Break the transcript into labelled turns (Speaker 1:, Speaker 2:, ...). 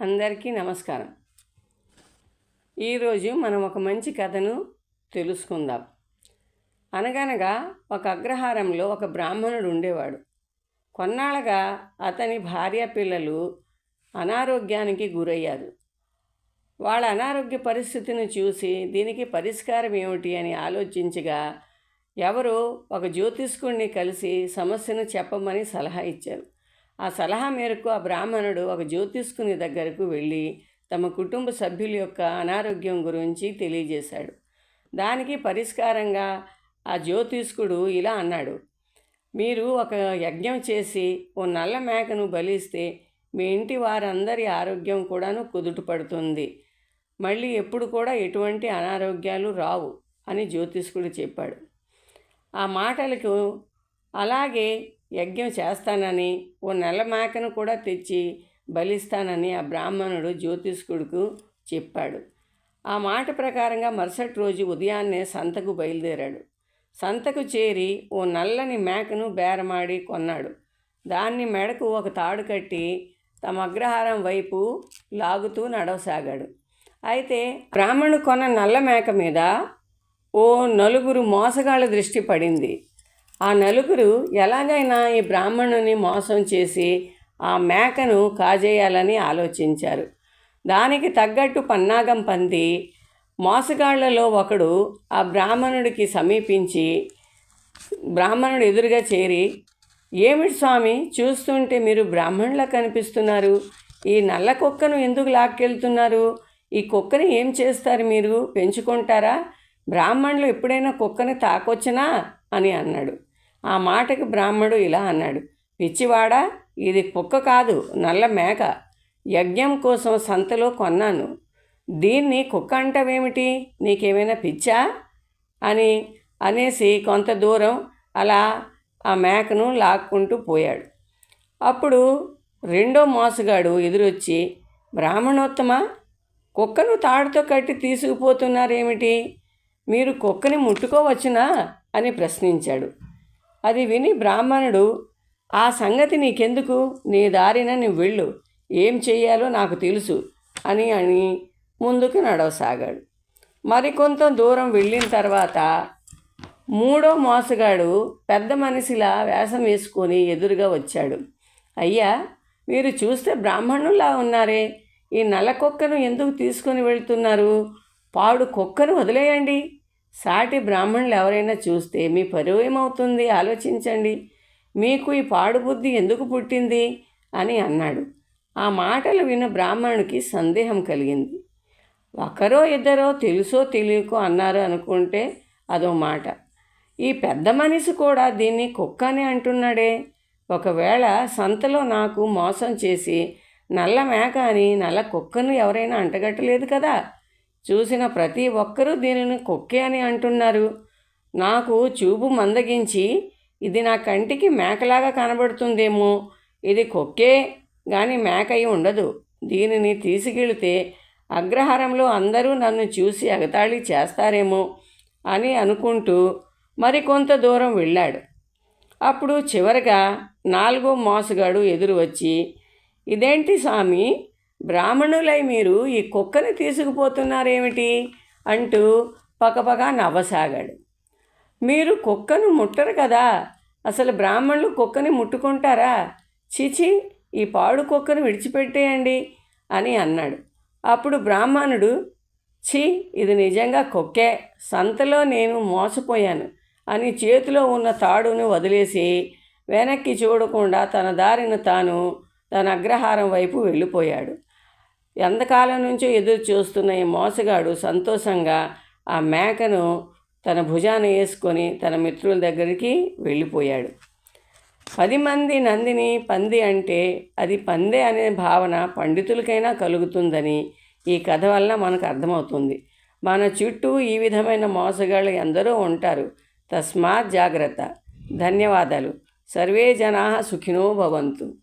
Speaker 1: అందరికీ నమస్కారం. ఈరోజు మనం ఒక మంచి కథను తెలుసుకుందాం. అనగనగా ఒక అగ్రహారంలో ఒక బ్రాహ్మణుడు ఉండేవాడు. కొన్నాళ్ళగా అతని భార్య పిల్లలు అనారోగ్యానికి గురయ్యారు. వాళ్ళ అనారోగ్య పరిస్థితిని చూసి దీనికి పరిష్కారం ఏమిటి అని ఆలోచించగా ఎవరో ఒక జ్యోతిష్కుడిని కలిసి సమస్యను చెప్పమని సలహా ఇచ్చారు. ఆ సలహా మేరకు ఆ బ్రాహ్మణుడు ఒక జ్యోతిష్కుని దగ్గరకు వెళ్ళి తమ కుటుంబ సభ్యుల యొక్క అనారోగ్యం గురించి తెలియజేశాడు. దానికి పరిష్కారంగా ఆ జ్యోతిష్కుడు ఇలా అన్నాడు. మీరు ఒక యజ్ఞం చేసి ఓ నల్ల మేకను బలిస్తే మీ ఇంటి వారందరి ఆరోగ్యం కూడాను కుదుట పడుతుంది. మళ్ళీ ఎప్పుడు కూడా ఎటువంటి అనారోగ్యాలు రావు అని జ్యోతిష్కుడు చెప్పాడు. ఆ మాటలకు అలాగే యజ్ఞం చేస్తానని ఓ నెల మేకను కూడా తెచ్చి బలిస్తానని ఆ బ్రాహ్మణుడు జ్యోతిష్కుడుకు చెప్పాడు. ఆ మాట ప్రకారంగా మరుసటి రోజు ఉదయాన్నే సంతకు బయలుదేరాడు. సంతకు చేరి ఓ నల్లని మేకను బేరమాడి కొన్నాడు. దాన్ని మెడకు ఒక తాడు కట్టి తమ అగ్రహారం వైపు లాగుతూ నడవసాగాడు. అయితే బ్రాహ్మణుడు కొన్న నల్ల మేక మీద ఓ నలుగురు మోసగాళ్ళ దృష్టి పడింది. ఆ నలుగురు ఎలాగైనా ఈ బ్రాహ్మణుని మోసం చేసి ఆ మేకను కాజేయాలని ఆలోచించారు. దానికి తగ్గట్టు పన్నాగం పంది మోసగాళ్ళలో ఒకడు ఆ బ్రాహ్మణుడికి సమీపించి బ్రాహ్మణుడు ఎదురుగా చేరి ఏమిటి స్వామి చూస్తుంటే మీరు బ్రాహ్మణులా కనిపిస్తున్నారు. ఈ నల్ల కుక్కను ఎందుకు లాక్కెళ్తున్నారు? ఈ కుక్కని ఏం చేస్తారు మీరు? పెంచుకుంటారా? బ్రాహ్మణులు ఎప్పుడైనా కుక్కని తాకొచ్చినా? అని అన్నాడు. ఆ మాటకు బ్రాహ్మడు ఇలా అన్నాడు పిచ్చివాడా ఇది కుక్క కాదు నల్ల మేక. యజ్ఞం కోసం సంతలో కొన్నాను. దీన్ని కుక్క అంటావేమిటి? నీకేమైనా పిచ్చా? అని అనేసి కొంత దూరం అలా ఆ మేకను లాక్కుంటూ పోయాడు. అప్పుడు రెండో మోసగాడు ఎదురొచ్చి బ్రాహ్మణోత్తమ కుక్కను తాడుతో కట్టి తీసుకుపోతున్నారేమిటి? మీరు కుక్కని ముట్టుకోవచ్చునా? అని ప్రశ్నించాడు. అది విని బ్రాహ్మణుడు ఆ సంగతి నీకెందుకు? నీ దారిన నువ్వు వెళ్ళు. ఏం చెయ్యాలో నాకు తెలుసు అని అని ముందుకు నడవసాగాడు. మరికొంత దూరం వెళ్ళిన తర్వాత మూడో మోసగాడు పెద్ద మనిషిలా వేషం వేసుకొని ఎదురుగా వచ్చాడు. అయ్యా మీరు చూస్తే బ్రాహ్మణులా ఉన్నారే. ఈ నల్ల కుక్కను ఎందుకు తీసుకొని వెళ్తున్నారు? పాడు కుక్కను వదిలేయండి. సాటి బ్రాహ్మణులు ఎవరైనా చూస్తే మీ పరువు ఏమవుతుంది? ఆలోచించండి. మీకు ఈ పాడుబుద్ధి ఎందుకు పుట్టింది? అని అన్నాడు. ఆ మాటలు విన్న బ్రాహ్మణుడికి సందేహం కలిగింది. ఒకరో ఇద్దరో తెలుసో తెలియకో అన్నారు అనుకుంటే అదో మాట. ఈ పెద్ద మనిషి కూడా దీన్ని కుక్క అని అంటున్నాడే. ఒకవేళ సంతలో నాకు మోసం చేసి నల్ల మేక అని నల్ల కుక్కను ఎవరైనా అంటగట్టలేదు కదా? చూసిన ప్రతి ఒక్కరూ దీనిని కుక్కే అని అంటున్నారు. నాకు చూపు మందగించి ఇది నా కంటికి మేకలాగా కనబడుతుందేమో. ఇది కుక్కే కానీ మేక అయి ఉండదు. దీనిని తీసుకెళితే అగ్రహారంలో అందరూ నన్ను చూసి ఎగతాళి చేస్తారేమో అని అనుకుంటూ మరికొంత దూరం వెళ్ళాడు. అప్పుడు చివరగా నాలుగో మోసగాడు ఎదురు వచ్చి ఇదేంటి స్వామి బ్రాహ్మణులై మీరు ఈ కుక్కని తీసుకుపోతున్నారేమిటి? అంటూ పకపక నవ్వసాగాడు. మీరు కుక్కను ముట్టరు కదా? అసలు బ్రాహ్మణులు కుక్కని ముట్టుకుంటారా? చిచి ఈ పాడు కుక్కను విడిచిపెట్టేయండి అని అన్నాడు. అప్పుడు బ్రాహ్మణుడు ఛీ ఇది నిజంగా కుక్కే సంతలో నేను మోసపోయాను అని చేతిలో ఉన్న తాడును వదిలేసి వెనక్కి చూడకుండా తన దారిన తాను తన అగ్రహారం వైపు వెళ్ళిపోయాడు. ఎంతకాలం నుంచో ఎదురు చూస్తున్న ఈ మోసగాడు సంతోషంగా ఆ మేకను తన భుజాన వేసుకొని తన మిత్రుల దగ్గరికి వెళ్ళిపోయాడు. పది మంది నందిని పంది అంటే అది పందే అనే భావన పండితులకైనా కలుగుతుందని ఈ కథ వల్ల మనకు అర్థమవుతుంది. మన చుట్టూ ఈ విధమైన మోసగాళ్ళు ఎందరో ఉంటారు. తస్మాత్ జాగ్రత్త. ధన్యవాదాలు. సర్వే జనా సుఖినో భవంతు.